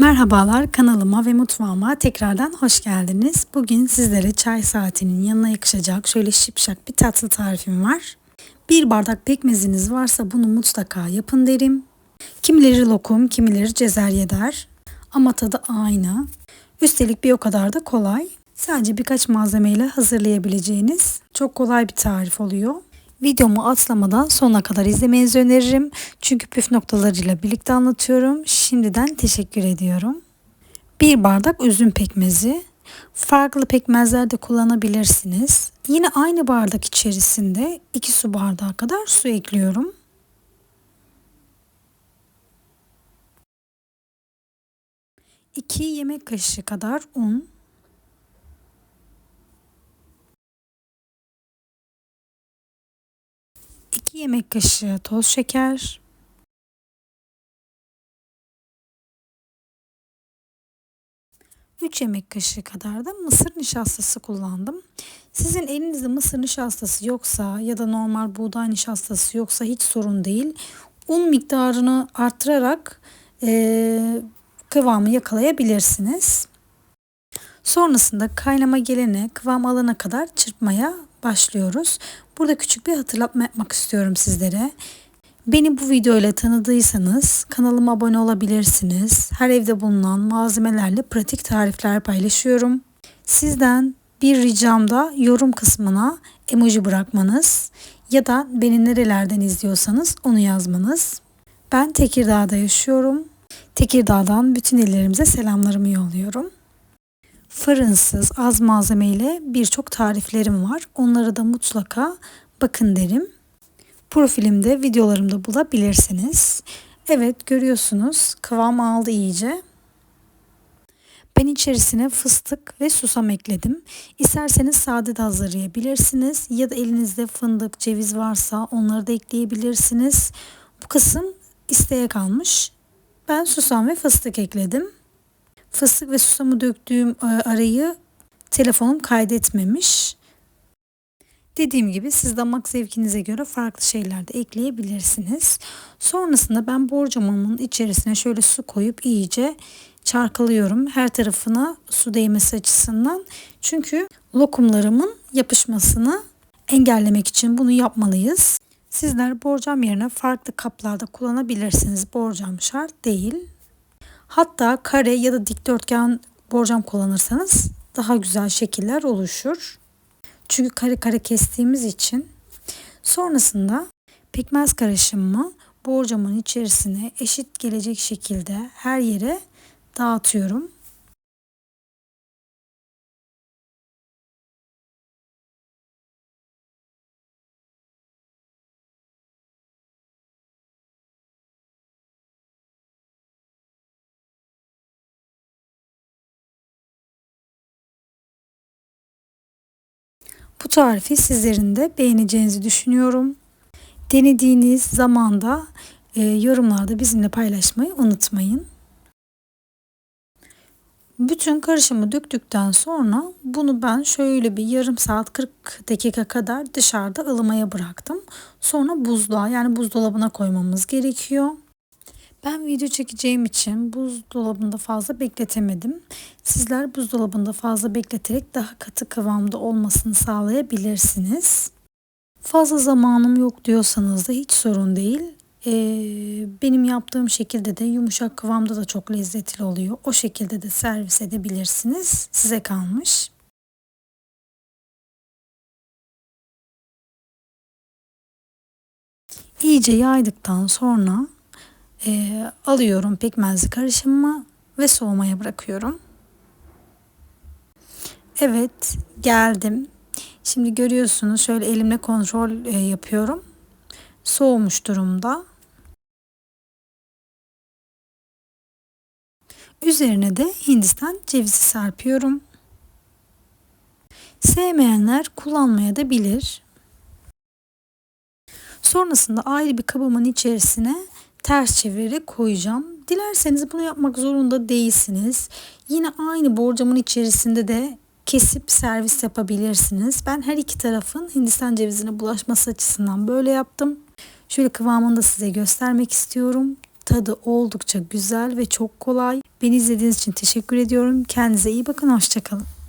Merhabalar kanalıma ve mutfağıma tekrardan hoş geldiniz. Bugün sizlere çay saatinin yanına yakışacak şöyle şipşak bir tatlı tarifim var. Bir bardak pekmeziniz varsa bunu mutlaka yapın derim. Kimileri lokum, kimileri cezerye der. Ama tadı aynı. Üstelik bir o kadar da kolay. Sadece birkaç malzemeyle hazırlayabileceğiniz çok kolay bir tarif oluyor. Videomu atlamadan sonuna kadar izlemenizi öneririm. Çünkü püf noktalarıyla birlikte anlatıyorum. Şimdiden teşekkür ediyorum. Bir bardak üzüm pekmezi. Farklı pekmezler de kullanabilirsiniz. Yine aynı bardak içerisinde 2 su bardağı kadar su ekliyorum. İki yemek kaşığı kadar un, 2 yemek kaşığı toz şeker, Üç yemek kaşığı kadar da mısır nişastası kullandım. Sizin elinizde mısır nişastası yoksa ya da normal buğday nişastası yoksa hiç sorun değil. Un miktarını arttırarak e, kıvamı yakalayabilirsiniz. Sonrasında kaynama gelene kıvam alana kadar çırpmaya başlıyoruz. Burada küçük bir hatırlatma yapmak istiyorum sizlere. Beni bu video ile tanıdıysanız kanalıma abone olabilirsiniz. Her evde bulunan malzemelerle pratik tarifler paylaşıyorum. Sizden bir ricam da yorum kısmına emoji bırakmanız ya da beni nerelerden izliyorsanız onu yazmanız. Ben Tekirdağ'da yaşıyorum. Tekirdağ'dan bütün illerimize selamlarımı yolluyorum fırınsız az malzemeyle birçok tariflerim var. Onları da mutlaka bakın derim. Profilimde videolarımda bulabilirsiniz. Evet görüyorsunuz kıvam aldı iyice. Ben içerisine fıstık ve susam ekledim. İsterseniz sade de hazırlayabilirsiniz ya da elinizde fındık, ceviz varsa onları da ekleyebilirsiniz. Bu kısım isteğe kalmış. Ben susam ve fıstık ekledim. Fıstık ve susamı döktüğüm e, arayı telefonum kaydetmemiş. Dediğim gibi siz damak zevkinize göre farklı şeyler de ekleyebilirsiniz. Sonrasında ben borcamamın içerisine şöyle su koyup iyice çarkalıyorum. Her tarafına su değmesi açısından. Çünkü lokumlarımın yapışmasını engellemek için bunu yapmalıyız. Sizler borcam yerine farklı kaplarda kullanabilirsiniz. Borcam şart değil. Hatta kare ya da dikdörtgen borcam kullanırsanız daha güzel şekiller oluşur. Çünkü kare kare kestiğimiz için sonrasında pekmez karışımımı borcamın içerisine eşit gelecek şekilde her yere dağıtıyorum. Bu tarifi sizlerin de beğeneceğinizi düşünüyorum. Denediğiniz zamanda e, yorumlarda bizimle paylaşmayı unutmayın. Bütün karışımı döktükten sonra bunu ben şöyle bir yarım saat 40 dakika kadar dışarıda ılımaya bıraktım. Sonra buzluğa yani buzdolabına koymamız gerekiyor. Ben video çekeceğim için buzdolabında fazla bekletemedim. Sizler buzdolabında fazla bekleterek daha katı kıvamda olmasını sağlayabilirsiniz. Fazla zamanım yok diyorsanız da hiç sorun değil. Ee, benim yaptığım şekilde de yumuşak kıvamda da çok lezzetli oluyor. O şekilde de servis edebilirsiniz. Size kalmış. İyice yaydıktan sonra e, alıyorum pekmezli karışımımı ve soğumaya bırakıyorum. Evet geldim. Şimdi görüyorsunuz şöyle elimle kontrol e, yapıyorum. Soğumuş durumda. Üzerine de Hindistan cevizi serpiyorum. Sevmeyenler kullanmaya da bilir. Sonrasında ayrı bir kabımın içerisine ters çevirerek koyacağım. Dilerseniz bunu yapmak zorunda değilsiniz. Yine aynı borcamın içerisinde de kesip servis yapabilirsiniz. Ben her iki tarafın Hindistan cevizine bulaşması açısından böyle yaptım. Şöyle kıvamını da size göstermek istiyorum. Tadı oldukça güzel ve çok kolay. Beni izlediğiniz için teşekkür ediyorum. Kendinize iyi bakın. Hoşçakalın.